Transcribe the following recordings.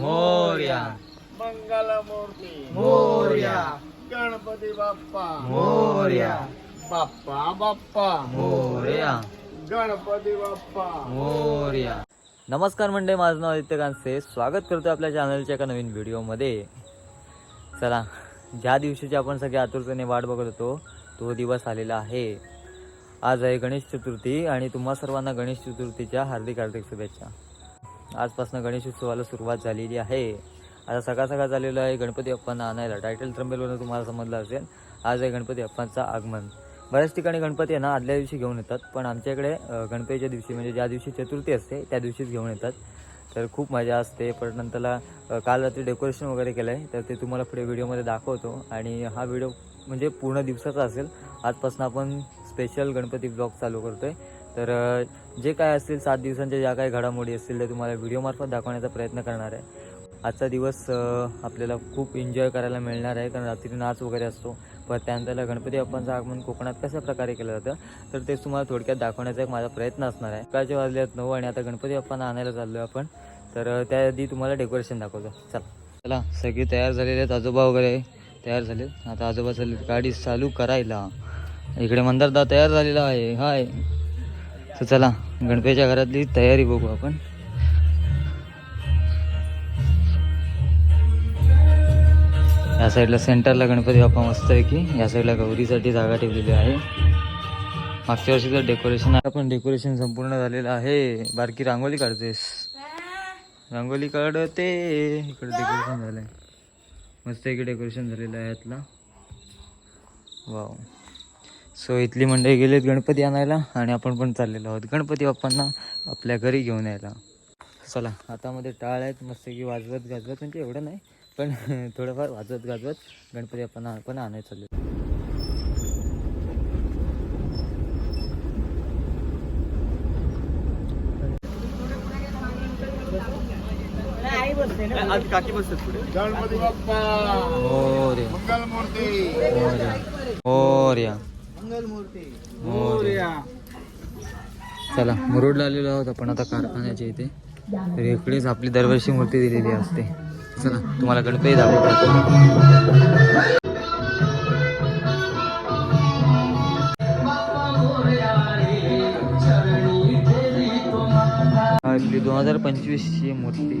मोर्या। मंगलमूर्ती। मोर्या। गणपती बाप्पा। मोर्या। बाप्पा बाप्पा। मोर्या। गणपती बाप्पा। मोर्या। नमस्कार मंडळी माझं नाव आदित्य कांसे. स्वागत करतो आपल्या चॅनलच्या एका नवीन व्हिडिओमध्ये. चला ज्या दिवशीची आपण सगळे आतुरतेने वाट बघत होतो तो दिवस आलेला आहे. आज आहे गणेश चतुर्थी आणि तुम्हा सर्वांना गणेश चतुर्थीच्या हार्दिक हार्दिक शुभेच्छा. आजपासून गणेश उत्सवाला सुरुवात झालेली आहे. आता सकाळ सकाळ झालेलं आहे. गणपती अप्पांना आणायला टायटल ट्रम्बेलवरून तुम्हाला समजलं असेल. आज आहे गणपती अप्पांचं आगमन. बऱ्याच ठिकाणी गणपती आहे ना आदल्या दिवशी घेऊन येतात. पण आमच्याकडे गणपतीच्या दिवशी म्हणजे ज्या दिवशी चतुर्थी असते त्या दिवशीच घेऊन येतात. तर खूप मजा असते. परत नंतरला काल रात्री डेकोरेशन वगैरे केलं आहे तर ते तुम्हाला पुढे व्हिडिओमध्ये दाखवतो. आणि हा व्हिडिओ म्हणजे पूर्ण दिवसाचा असेल. आजपासून आपण स्पेशल गणपती ब्लॉग चालू करतो आहे तर जे काय असतील सात दिवसांच्या ज्या काही घडामोडी असतील त्या तुम्हाला व्हिडिओमार्फत दाखवण्याचा प्रयत्न करणार आहे. आजचा दिवस आपल्याला खूप एन्जॉय करायला मिळणार आहे कारण रात्री नाच वगैरे असतो. पण त्यानंतर गणपती बाप्पांचं आगमन कोकणात कशा प्रकारे केलं जातं तर तेच तुम्हाला थोडक्यात दाखवण्याचा एक माझा प्रयत्न असणार आहे. सकाळचे वाजले नऊ आणि आता गणपती बाप्पांना आणायला चाललो आहे आपण. तर त्याआधी तुम्हाला डेकोरेशन दाखवतो. चला. चला सगळे तयार झालेले आहेत. आजोबा वगैरे तयार झाले आता आजोबा चालले गाडी चालू करायला. इकडे मंदारदा तयार झालेला आहे. हाय. तर चला गणपतीच्या घरातली तयारी बघू आपण. या साईडला सेंटरला गणपती बाप्पा मस्त आहे की या साईडला गौरीसाठी जागा ठेवलेली आहे. मागच्या वर्षी तर डेकोरेशन पण डेकोरेशन संपूर्ण झालेलं आहे. बारकी रांगोळी काढतेस. रांगोळी काढते. इकडे डेकोरेशन झालंय. मस्त इकडे डेकोरेशन झालेलं आहे यातला वाव सो इथली मंडळी गेलेत गणपती आणायला आणि आपण पण चाललेलो आहोत. गणपती बाप्पांना आपल्या घरी घेऊन यायला. चला हातामध्ये टाळ आहेत मस्त की वाजवत गाजवत म्हणजे एवढं नाही पण थोडंफार वाजवत गाजवत गणपती बाप्पांना आपण आणायला चाललो गणपती बाप्पा. मोर्या मंगलमूर्ती. मोर्या मोर्या मोर्या चला मुरुडला आलेलो आहोत आपण आता कारखान्याच्या इथे. तर इकडेच आपली दरवर्षी मूर्ती दिलेली असते. चला तुम्हाला गणपती दाखवतो. हा, दोन हजार पंचवीसची मूर्ती.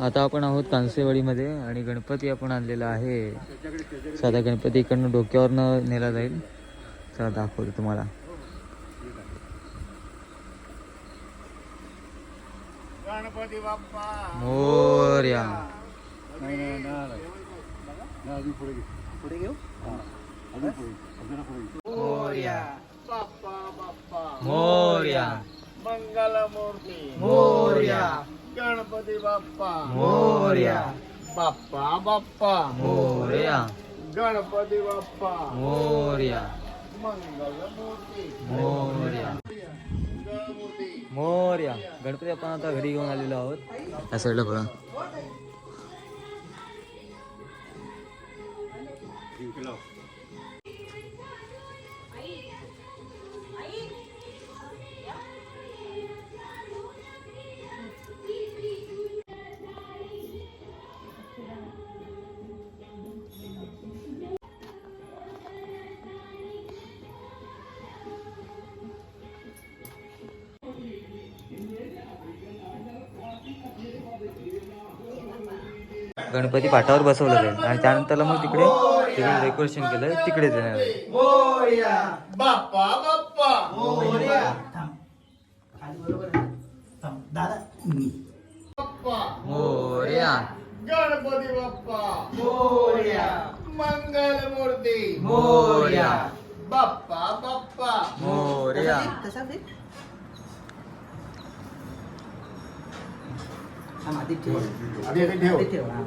आता आपण आहोत कांसेवाडीमध्ये आणि गणपती आपण आणलेला आहे. साधा गणपती इकडनं डोक्यावरनं नेला जाईल. चला दाखवतो तुम्हाला. गणपती बाप्पा. मोर्या. मोर्या. बाप्पा बाप्पा. मोर्या. मंगलमूर्ती. मोरया. गणपती बाप्पा. मोरया. बाप्पा बाप्पा. मोर्या. गणपती बाप्पा. मोर्या. मंगलमूर्ती. मोर्या. मोर्या. गणपती आपण आता घरी घेऊन आलेलो आहोत. या साईडला बघा. गणपती पाटावर बसवलं जाईल. आणि त्यानंतरला मग तिकडे तिकडे डेकोरेशन केलं तिकडे बाप्पा बाप्पा. मोरया. गणपती बाप्पा. मंगल मूर्ती. मोरया. बाप्पा बाप्पा. मोरया. हा, आधी ठेव. आधी आधी ठेव. आधी ठेव हा.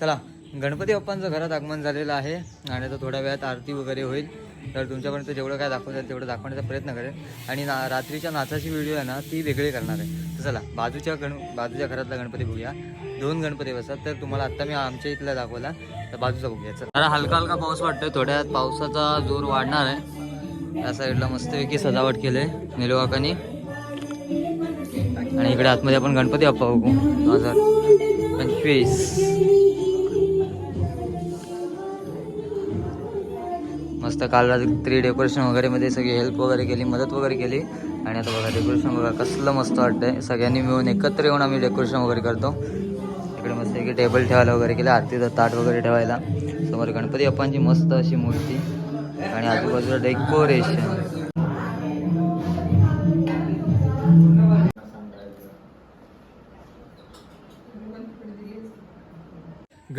चला गणपती बाप्पांचं घरात आगमन झालेलं आहे आणि आता थोड्या वेळात आरती वगैरे होईल. तर तुमच्यापर्यंत जेवढं काय दाखवता येईल तेवढं दाखवण्याचा प्रयत्न करेन. आणि ना रात्रीच्या नाचाची व्हिडिओ आहे ना ती वेगळी करणार आहे. तर चला बाजूच्या गण बाजूच्या घरातला गणपती बघूया. दोन गणपती बसतात तर तुम्हाला आत्ता मी आमच्या इथला दाखवला. तर बाजूचा बघूया चला. जरा हलका हलका पाऊस वाटतोय थोड्या वेळात पावसाचा जोर वाढणार आहे. या साईडला मस्तपैकी सजावट केले निलवाकानी आणि इकडे आतमध्ये आपण गणपती बाप्पा बघू. दोन हजार पंचवीस. मस्त काल रात्री डेकोरेशन वगैरे मध्ये सगळी हेल्प वगैरे केली मदत वगैरे केली. आणि आता बघा डेकोरेशन बघा कसलं मस्त वाटतंय. सगळ्यांनी मिळून एकत्र येऊन आम्ही डेकोरेशन वगैरे करतो. इकडे मस्त एक टेबल ठेवायला वगैरे केलं आरतीचं ताट वगैरे ठेवायला. समोर गणपती बाप्पांची मस्त अशी मूर्ती. आणि आजूबाजूला डेकोरेशन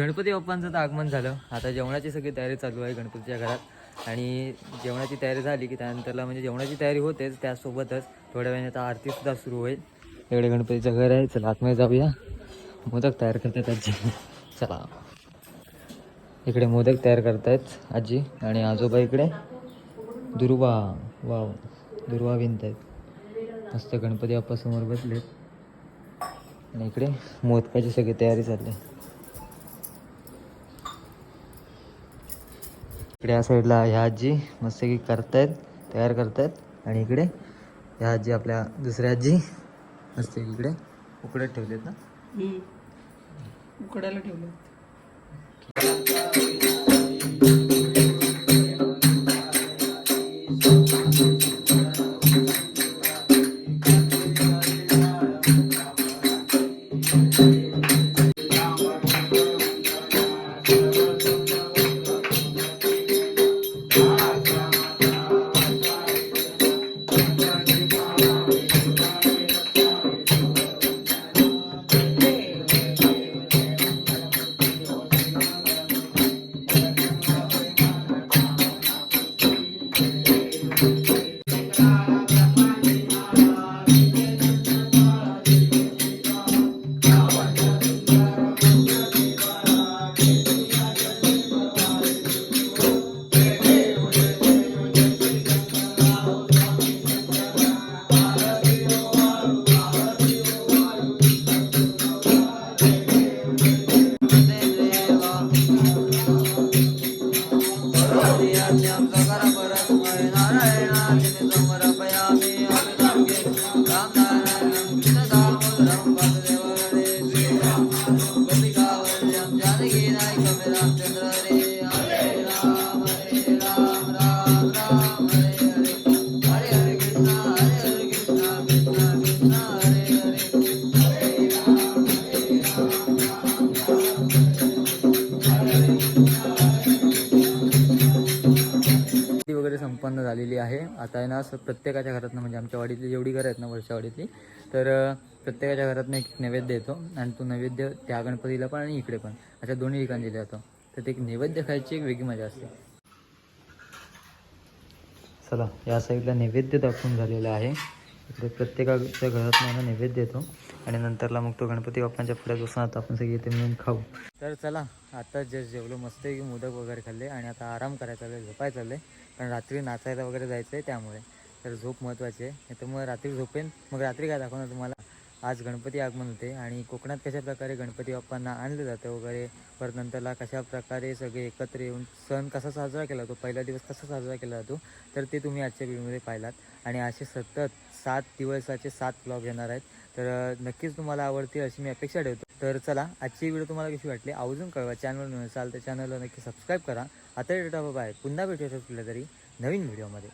गणपती बाप्पांचं तर आगमन झालं. आता जेवणाची सगळी तयारी चालू आहे गणपतीच्या घरात. आणि जेवणाची तयारी झाली की त्यानंतरला म्हणजे जेवणाची तयारी होतेच त्यासोबतच थोड्या वेळाने आता आरतीसुद्धा सुरू होईल. इकडे गणपतीचं घर आहे. चला आतमध्ये जाऊया. मोदक तयार करतात आजी. चला. इकडे मोदक तयार करतायत आजी आणि आजोबा इकडे. दुर्वा. वाव. दुर्वा विणत आहेत. मस्त गणपती बाप्पा समोर बसलेत. आणि इकडे मोदकाची सगळी तयारी चालली इकडे या साईडला ह्या आजी मस्त की करतायत तयार करतायत. आणि इकडे ह्या आजी आपल्या दुसऱ्या आजी मस्त इकडे उकडत ठेवलेत ना. उकडायला ठेवलं ती आता आहे ना असं प्रत्येकाच्या घरातनं म्हणजे आमच्या वाडीतली जेवढी घरं आहेत ना वर्षावाडीतली तर प्रत्येकाच्या घरातनं एक एक नैवेद्य येतो. आणि तो नैवेद्य त्या गणपतीला पण आणि इकडे पण. अशा दोन्ही ठिकाणी दिला जातो. तर ते एक नैवेद्य खायची एक वेगळी मजा असते. चला या साईडला नैवेद्य दाखवून झालेलं आहे. इकडे प्रत्येकाच्या घरात मला नैवेद्य देतो. आणि नंतरला मग तो गणपती बाप्पांच्या पुढ्यात बसून आता आपण सगळे इथे मिळून खाऊ. तर चला आता जस्ट जेवलो मस्त की मोदक वगैरे खाल्ले आणि आता आराम करायचा चालले चाललं आहे कारण रात्री नाचायला वगैरे जायचं आहे त्यामुळे. तर झोप महत्त्वाची आहे. तर मग रात्री झोपेन. मग रात्री काय दाखवणार तुम्हाला? आज गणपती आगमन होते आणि कोकणात कशा प्रकारे गणपती बाप्पांना आणलं जातं वगैरे परत नंतरला कशा प्रकारे सगळे एकत्र येऊन सण कसा साजरा केला जातो पहिला दिवस कसा साजरा केला जातो तर ते तुम्ही आजच्या व्हिडिओमध्ये पाहिलात. आणि असे सतत सात दिवसाचे सात ब्लॉग येणार आहेत. तर नक्कीच तुम्हाला आवडतील अशी मी अपेक्षा ठेवतो. तर चला आजची व्हिडिओ तुम्हाला कशी वाटली अजून कळवा. चॅनल नसाल तर चॅनलला नक्की सबस्क्राईब करा. आता डेटा बाबा आहे पुन्हा भेटू शकलं तरी नवीन व्हिडिओमध्ये